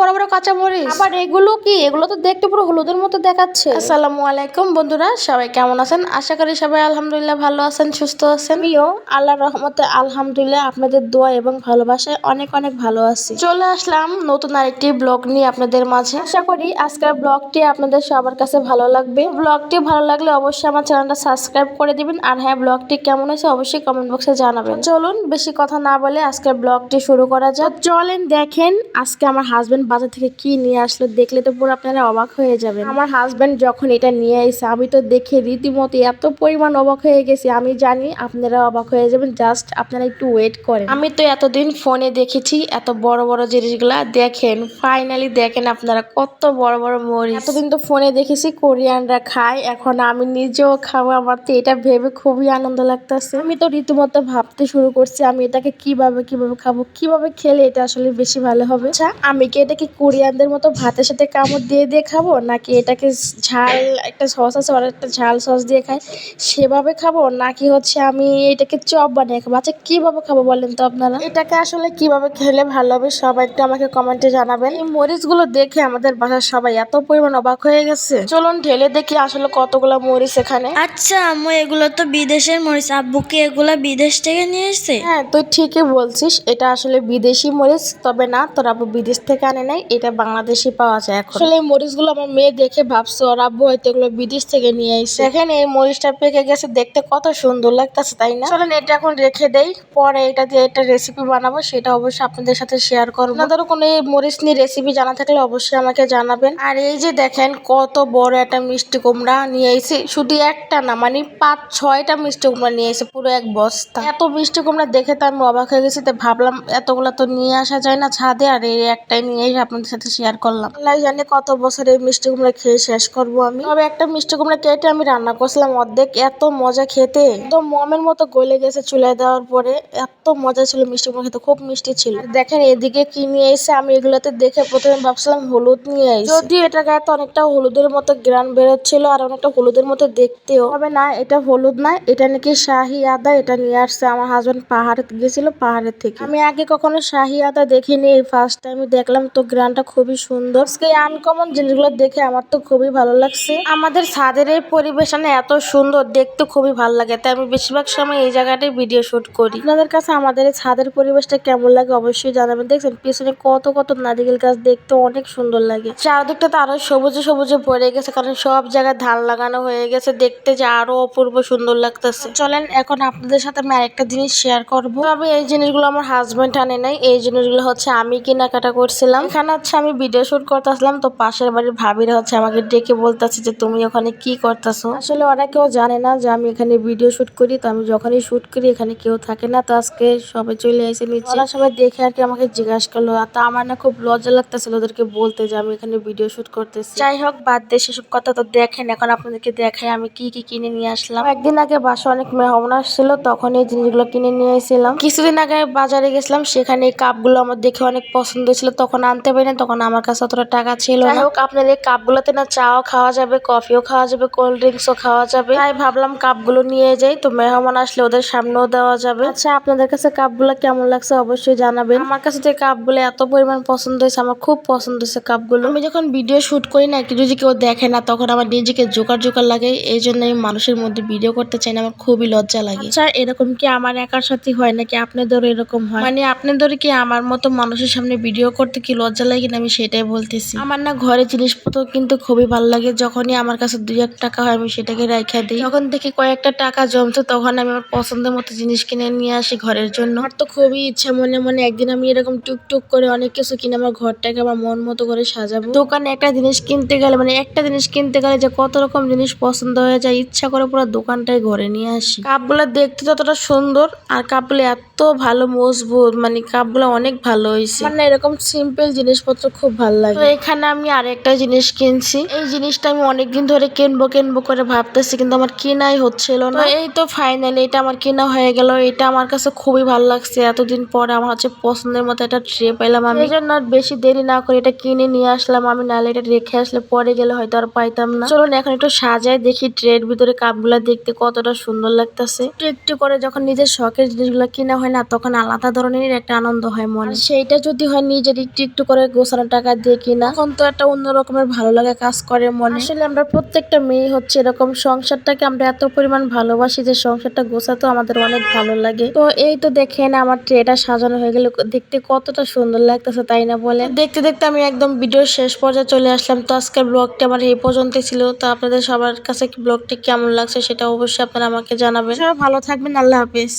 বড় বড় কাঁচা মরিচ আবার এগুলো কি? এগুলো তো দেখতে পুরো হলুদের মতো দেখাচ্ছে। আসসালামু আলাইকুম বন্ধুরা সবাই কেমন আছেন? আশা করি সবাই আলহামদুলিল্লাহ ভালো আছেন সুস্থ আছেন। আমিও। আল্লাহর রহমতে আলহামদুলিল্লাহ আপনাদের দোয়া এবং ভালোবাসায় অনেক অনেক ভালো আছি। চলে আসলাম নতুন আরেকটি ব্লগ নিয়ে আপনাদের মাঝে। আশা করি আজকের ব্লগটি আপনাদের সবার কাছে ভালো লাগবে। ব্লগটি ভালো লাগলে অবশ্যই আমার চ্যানেলটা সাবস্ক্রাইব করে দিবেন। আর হ্যাঁ ব্লগটি কেমন হয়েছে অবশ্যই কমেন্ট বক্সে জানাবেন। চলুন বেশি কথা না বলে আজকের ব্লগটি শুরু করা যাক। চলেন দেখেন আজকে আমার হাজবেন্ড বাজার থেকে কি নিয়ে আসলো দেখলে তো পুরো আপনারা অবাক হয়ে যাবেন। আমার হাজবেন্ড যখন এটা নিয়ে এসে, আমি তো দেখে রীতিমতো এত পরিমাণ অবাক হয়ে গেছি। আমি জানি আপনারা অবাক হয়ে যাবেন জাস্ট আপনারা একটু ওয়েট করেন। আমি তো এতদিন ফোনে দেখেছি, এত বড় বড় জিনিসগুলা দেখেন। ফাইনালি দেখেন আপনারা কত বড় বড় মরিচ। এতদিন তো ফোনে দেখেছি কোরিয়ানরা খায়, এখন আমি নিজেও খাব। আমার তো এটা ভেবে খুবই আনন্দ লাগতেছে। আমি তো রীতিমতো ভাবতে শুরু করছি, আমি এটাকে কীভাবে কীভাবে খাব, কীভাবে খেলে এটা আসলে বেশি ভালো হবে। আচ্ছা আমি কি এটাকে কোরিয়ানদের মতো ভাতের সাথে কামড় দিয়ে দিয়ে খাব? নাকি এটাকে ঝাল একটা সস আছে আর একটা ঝাল সস দিয়ে খাই সেভাবে খাব? নাকি হচ্ছে আমি এটাকে চপ বানিয়ে খাব? আচ্ছা কীভাবে খাব বলেন তো আপনারা? এটাকে আসলে কীভাবে খেলে ভালো হবে সবাই একটু আমাকে কমেন্টে জানাবেন। এই মরিচগুলো দেখে আমাদের বাসার সবাই এত পরিমাণ অবাক হয়ে গেছে। চলুন ঢেলে দেখি আসলে কতগুলো মরিচ এখানে। আচ্ছা আম্মু এগুলো তো বিদেশের মরিচ। আব্বু কি এগুলো বিদেশ থেকে নিয়ে এসছে? হ্যাঁ তুই ঠিকই বলছিস এটা আসলে বিদেশি মরিচ তবে না তোর আব্বু বিদেশ থেকে আনে নাই এটা বাংলাদেশি পাওয়া যায় এখন। আসলে এই মরিচগুলো আমার মেয়ে দেখে ভাবছে ওর আব্বু হয়তো এগুলো বিদেশ থেকে নিয়ে আইসে দেখেন এই মরিচটা পেকে গেছে দেখতে কত সুন্দর লাগতেছে তাই না? চলেন এটা এখন রেখে দেই। পরে এটা দিয়ে একটা রেসিপি বানাবো সেটা অবশ্যই আপনাদের সাথে শেয়ার করব। আপনাদেরও কোনো এই মরিচ নিয়ে রেসিপি জানা থাকলে অবশ্যই আমাকে জানাবেন। আর এই যে দেখেন কত বড় একটা মিষ্টি কুমড়া নিয়ে এসে শুধু একটা না মানে পাঁচ ছয়টা মিষ্টি কুমড়া নিয়ে এসে পুরো এক বস্তা। এত মিষ্টি কুমড়া দেখে তো আমি অবাক হয়ে গেছি তো ভাবলাম এতগুলো তো নিয়ে আসা যায় না ছাদে আর এই একটাই নিয়ে এসে আপনাদের সাথে শেয়ার করলাম। আল্লাহ জানে কত বছর এই মিষ্টি কুমড়া খেয়ে শেষ করব আমি। তবে একটা মিষ্টি কুমড়া কেটে আমি রান্না করছিলাম অর্ধেক, এত মজা খেতে। একদম মমের মতো গলে গেছে চুলায় দেওয়ার পরে, এত মজা ছিল মিষ্টি কুমড়া খেতে, খুব মিষ্টি ছিল। দেখেন এদিকে কি নিয়ে এসে আমি এগুলোতে দেখে প্রথমে ভাবছিলাম হলুদ নিয়ে আইসি যদিও এটা গায়ে তো অনেকটা হলুদের মতো গ্রান বেরোচ্ছিল আর অনেকটা হলুদের মতো দেখতেও। তবে না, এটা হলুদ না, এটা নাকি শাহি আদা, এটা নিয়ে আসছে আমার হাজবেন্ড পাহাড়ে গেছিল পাহাড়ের থেকে। আমি আগে কখনো শাহি আদা দেখিনি, এই ফার্স্ট টাইম দেখলাম তো গ্রানটা খুবই সুন্দর। এই আনকমন জিনিসগুলো দেখে আমার তো খুবই ভালো লাগছে। আমাদের ছাদের এই পরিবেশনে এত সুন্দর, দেখতে খুবই ভালো লাগে, তাই আমি বেশিরভাগ সময় এই জায়গাটায় ভিডিও শুট করি। আপনাদের কাছে আমাদের এই ছাদের পরিবেশটা কেমন লাগে অবশ্যই জানাবেন। দেখছেন, পিছনে কত কত নারিকেল গাছ দেখতে অনেক সুন্দর লাগে। চারদিকটা তো আরও সবুজে সবুজে ভরে গেছে, কারণ সব জায়গায় ধান লাগানো হয়ে গেছে, দেখতে যে আরও অপূর্ব সুন্দর লাগতেছে। চলেন, এখন আপনাদের সাথে আমি আরেকটা জিনিস শেয়ার করব। তবে এই জিনিসগুলো আমার হাজবেন্ড আনে নাই, এই জিনিসগুলো হচ্ছে আমি কেনাকাটা করছিলাম। এখানে হচ্ছে আমি ভিডিও শুট করতেছিলাম, তো পাশের বাড়ির ভাবিরা হচ্ছে আমাকে ডেকে বলতেছে যে, তুমি ওখানে কি করতেছো? আসলে ওরা কেউ জানে না যে আমি এখানে ভিডিও শুট করি, তো আমি যখনই শুট করি, এখানে কেউ থাকে না, তো আজকে সবাই চলে এসে নিচ্ছে। ওরা সবাই দেখে আর কি আমাকে জিজ্ঞাসা করল তা আমার না খুব লজ্জা লাগতেছিল ওদেরকে বলতে যে, আমি এখানে ভিডিও শুট করতেছি। যাই হোক, বাদ দিয়ে সেসব কথা তো দেখেন, এখন আপনাদেরকে দেখাই আমি কি কি কিনে নিয়ে আসলাম। একদিন আগে বাসা অনেক মেহমান আসছিল, তখন এই জিনিসগুলো কিনে নিয়ে এসেছিলাম কিছুদিন আগে বাজারে গেছিলাম, সেখানে এই কাপগুলো আমার দেখে অনেক পছন্দ ছিল তখন আনতে পারি না তখন আমার কাছে অতটা টাকা ছিল না। হোক আপনার এই কাপগুলোতে না চাও খাওয়া যাবে কফিও খাওয়া যাবে কোল্ড ড্রিঙ্কসও খাওয়া যাবে। তাই ভাবলাম কাপগুলো নিয়ে যাই তো মেহমান আসলে ওদের সামনেও দেওয়া যাবে। আচ্ছা আপনাদের কাছে কাপগুলো কেমন লাগছে অবশ্যই জানাবেন। আমার কাছে যে কাপগুলো এত পরিমাণ পছন্দ হয়েছে আমার খুব পছন্দ হয়েছে কাপগুলো। আমি যখন ভিডিও শুট করি না যদি কেউ দেখে না তখন আমার নিজেকে জোকার জোকার লাগে। এই জন্য আমি মানুষের মধ্যে ভিডিও করতে চাই না আমার খুবই লজ্জা লাগে। আচ্ছা এরকম কি আমার একার সাথে হয় নাকি আপনাদেরও এরকম হয়? মানে আপনাদের কি আমার মতো মানুষের সামনে ভিডিও করতে কি লজ্জা লাগে না, আমি সেটাই বলতেছি। আমার না ঘরে জিনিসপত্র কিন্তু খুবই ভালো লাগে। যখনই আমার কাছে দুই এক টাকা হয়, আমি সেটাকে রাখা দিই। যখন দেখি কয়েকটা টাকা জমছে, তখন আমি আমার পছন্দের মতো জিনিস কিনে নিয়ে আসি ঘরের জন্য। আমার তো খুবই ইচ্ছা, মনে মনে একদিন আমি এরকম টুকটুক করে অনেক কিছু কিনে আমার ঘরটাকে আমার মন মতো করে সাজাবো। দোকানে একটা জিনিস কিনতে গেলে মানে একটা জিনিস কিনতে গেলে যে কত রকম জিনিস পছন্দ হয়ে যায়, ইচ্ছা করে পুরো দোকানটাই ঘরে নিয়ে আসি। কাপগুলো দেখতে যতটা সুন্দর, আর কাপগুলো এত ভালো, মজবুত মানে কাপগুলো অনেক ভালো হয়েছে মানে এরকম সিম্পল জিনিসপত্র খুব ভালো লাগে। তো এখানে আমি আরেকটা জিনিস কিনছি। এই জিনিসটা আমি অনেকদিন ধরে কিনবো কিনবো করে ভাবতেছি কিন্তু আমার কেনাই হচ্ছিল না। এই তো ফাইনালি এটা আমার কেনা হয়ে গেল। এটা আমার কাছে খুবই ভালো লাগছে। এতদিন পরে আমার হচ্ছে পছন্দের মতো একটা ট্রে পেলাম আমি। জন্য বেশি দেরি না করে এটা কিনে নিয়ে আসলাম আমি নাহলে এটা রেখে আসলে পরে গেলে হয়তো আর পাইতাম না। চলুন এখন একটু সাজাই দেখি ট্রের ভিতরে কাপগুলা দেখতে কতটা সুন্দর লাগতেছে। একটু একটু করে যখন নিজের শখের জিনিসগুলো কিনা হয় না তখন আলাদা ধরনের একটা আনন্দ হয় মনে। সেইটা যদি হয় নিজের একটু একটু একটু করে গোছানো টাকা দিয়ে কিনা। এখন তো একটা অন্য রকমের ভালো লাগে কাজ করে মনে। আসলে আমরা প্রত্যেকটা মেয়ে হচ্ছে এরকম সংসারটাকে আমরা এত পরিমাণ ভালোবাসি যে সংসারটা গোছাতেও আমাদের অনেক ভালো লাগে। তো এই তো দেখেন আমার ট্রেটা সাজানো হয়ে গেল। দেখতে কতটা সুন্দর লাগতেছে, তাই না বলে দেখতে দেখতে আমি একদম ভিডিওর শেষ পর্যায়ে চলে আসলাম। তো আজকের ব্লগটি আমার এই পর্যন্ত ছিল। তো আপনাদের সবার কাছে ব্লগটি কেমন লাগছে সেটা অবশ্যই আপনারা আমাকে জানাবেন। সবাই ভালো থাকবেন, আল্লাহ হাফিজ।